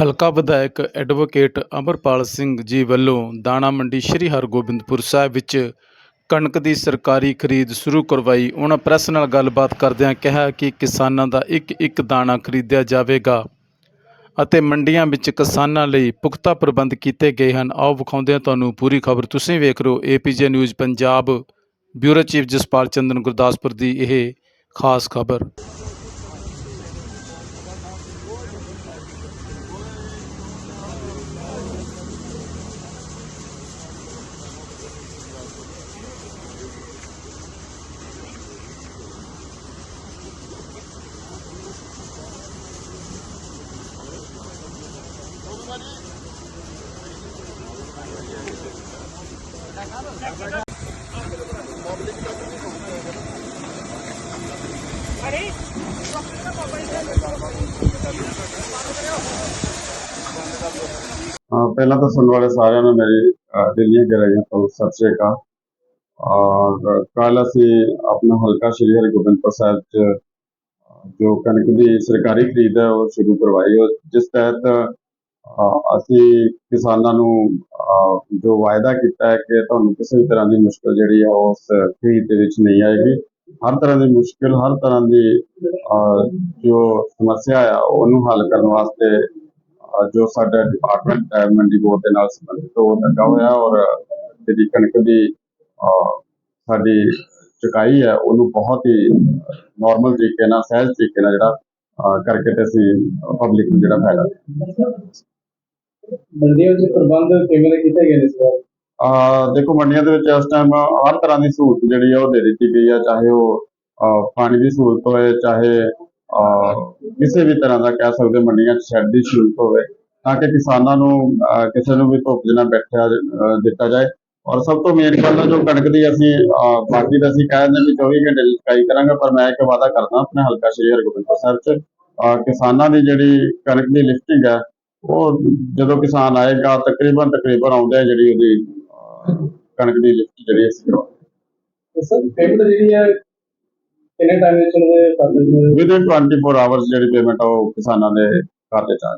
ਹਲਕਾ ਵਿਧਾਇਕ ਐਡਵੋਕੇਟ ਅਮਰਪਾਲ ਸਿੰਘ ਜੀ ਵੱਲੋਂ ਦਾਣਾ ਮੰਡੀ ਸ੍ਰੀ ਹਰਗੋਬਿੰਦਪੁਰ ਸਾਹਿਬ ਵਿੱਚ ਕਣਕ ਦੀ ਸਰਕਾਰੀ ਖਰੀਦ ਸ਼ੁਰੂ ਕਰਵਾਈ। ਉਹਨਾਂ ਪ੍ਰੈਸ ਨਾਲ ਗੱਲਬਾਤ ਕਰਦਿਆਂ ਕਿਹਾ ਕਿ ਕਿਸਾਨਾਂ ਦਾ ਇੱਕ ਇੱਕ ਦਾਣਾ ਖਰੀਦਿਆ ਜਾਵੇਗਾ ਅਤੇ ਮੰਡੀਆਂ ਵਿੱਚ ਕਿਸਾਨਾਂ ਲਈ ਪੁਖਤਾ ਪ੍ਰਬੰਧ ਕੀਤੇ ਗਏ ਹਨ। ਆਓ ਵਿਖਾਉਂਦੇ ਹਾਂ ਤੁਹਾਨੂੰ ਪੂਰੀ ਖਬਰ ਤੁਸੀਂ ਵੇਖ ਰਹੇ ਹੋ। APJ news Punjab, bureau chief Jaspal Chandan Gurdaspur ਦੀ ਇਹ ਖਾਸ ਖਬਰ। ਪਹਿਲਾਂ ਤਾਂ ਸੁਣਨ ਵਾਲੇ ਸਾਰਿਆਂ ਨੂੰ ਮੇਰੀ ਅਹ ਦਿਲੀਆਂ ਗਹਿਰਾਈਆਂ ਤੋਂ ਸਤਿ ਸ਼੍ਰੀ ਅਕਾਲ ਔਰ ਕੱਲ ਅਸੀਂ ਆਪਣਾ ਹਲਕਾ ਸ਼੍ਰੀ ਹਰਿਗੋਬਿੰਦਪੁਰ ਸਾਹਿਬ ਚ ਅਹ ਜੋ ਕਣਕ ਦੀ ਸਰਕਾਰੀ ਖਰੀਦ ਹੈ ਉਹ ਸ਼ੁਰੂ ਕਰਵਾਈ ਉਹ ਜਿਸ ਤਹਿਤ ਅਹ ਅਸੀਂ ਕਿਸਾਨਾਂ ਨੂੰ ਜੋ ਵਾਅਦਾ ਕੀਤਾ ਹੈ ਕਿ ਤੁਹਾਨੂੰ ਕਿਸੇ ਵੀ ਤਰ੍ਹਾਂ ਦੀ ਮੁਸ਼ਕਲ ਜਿਹੜੀ ਆ ਉਸ ਖਰੀਦ ਦੇ ਵਿੱਚ ਨਹੀਂ ਆਏਗੀ। ਹਰ ਤਰ੍ਹਾਂ ਦੀ ਮੁਸ਼ਕਲ, ਹਰ ਤਰ੍ਹਾਂ ਦੀ ਜੋ ਸਮੱਸਿਆ ਆ, ਉਹਨੂੰ ਹੱਲ ਕਰਨ ਵਾਸਤੇ ਜੋ ਸਾਡਾ ਡਿਪਾਰਟਮੈਂਟ ਹੈ, ਮੰਡੀ ਬੋਰਡ ਦੇ ਨਾਲ ਸੰਬੰਧਿਤ, ਉਹ ਲੱਗਾ ਹੋਇਆ ਔਰ ਜਿਹੜੀ ਕਣਕ ਦੀ ਸਾਡੀ ਚੁਕਾਈ ਹੈ, ਉਹਨੂੰ ਬਹੁਤ ਹੀ ਨਾਰਮਲ ਤਰੀਕੇ ਨਾਲ, ਸਹਿਜ ਤਰੀਕੇ ਨਾਲ ਜਿਹੜਾ ਕਰਕੇ ਤੇ ਅਸੀਂ ਪਬਲਿਕ ਨੂੰ ਜਿਹੜਾ ਫਾਇਦਾ ਮੰਡੀਆਂ ਵਿੱਚ ਪ੍ਰਬੰਧ ਕਿਵੇਂ ਦੇ ਕੀਤੇ ਗਏ ਨੇ ਇਸ ਵਾਰ? ਅਹ ਦੇਖੋ, ਮੰਡੀਆਂ ਦੇ ਵਿੱਚ ਇਸ ਟਾਈਮ ਹਰ ਤਰ੍ਹਾਂ ਦੀ ਸਹੂਲਤ ਜਿਹੜੀ ਆ ਉਹ ਦੇ ਦਿੱਤੀ ਗਈ ਆ, ਚਾਹੇ ਉਹ ਅਹ ਪਾਣੀ ਦੀ ਸਹੂਲਤ ਹੋਵੇ, ਚਾਹੇ ਅਹ ਕਿਸੇ ਵੀ ਤਰ੍ਹਾਂ ਦਾ ਕਹਿ ਸਕਦੇ ਮੰਡੀਆਂ 'ਚ ਸ਼ੈੱਡ ਦੀ ਸਹੂਲਤ ਹੋਵੇ, ਤਾਂ ਕਿ ਕਿਸਾਨਾਂ ਨੂੰ ਅਹ ਕਿਸੇ ਨੂੰ ਵੀ ਧੁੱਪ 'ਚ ਨਾ ਬੈਠਿਆ ਅਹ ਦਿੱਤਾ ਜਾਏ। ਔਰ ਸਭ ਤੋਂ ਮੇਨ ਗੱਲ ਹੈ ਜੋ ਕਣਕ ਦੀ ਅਸੀਂ ਅਹ ਬਾਕੀ ਤਾਂ ਅਸੀਂ ਕਹਿ ਦਿੰਦੇ ਵੀ 24 ਘੰਟੇ ਦੀ ਚੁਕਾਈ ਕਰਾਂਗੇ, ਪਰ ਮੈਂ ਇੱਕ ਵਾਅਦਾ ਕਰਦਾ ਆਪਣੇ ਹਲਕਾ ਸ਼੍ਰੀ ਹਰਗੋਬਿੰਦਪੁਰ ਸਾਹਿਬ 'ਚ ਅਹ ਕਿਸਾਨਾਂ ਦੀ ਜਿਹੜੀ ਕਣਕ ਦੀ ਲਿਫਟਿੰਗ ਹੈ ਉਹ ਜਦੋਂ ਕਿਸਾਨ ਆਏਗਾ ਤਕਰੀਬਨ ਤਕਰੀਬਨ ਆਉਂਦੇ ਆ ਜਿਹੜੀ ਉਹਦੀ ਕਣਕ ਦੀ ਲਿਫਟ ਜਿਹੜੀ ਅਸੀਂ ਕਰਵਾਉਂਦੇ ਸਰ ਪੇਮੈਂਟ ਜਿਹੜੀ ਹੈ ਕਿੰਨੇ ਟਾਈਮ ਵਿੱਚ ਉਹਦੇ ਖਾਤੇ 'ਚ ਵਿਦਿਨ 24 ਆਵਰਸ ਜਿਹੜੀ ਪੇਮੈਂਟ ਉਹ ਕਿਸਾਨਾਂ ਦੇ ਖਾਤੇ ਚ ਆ।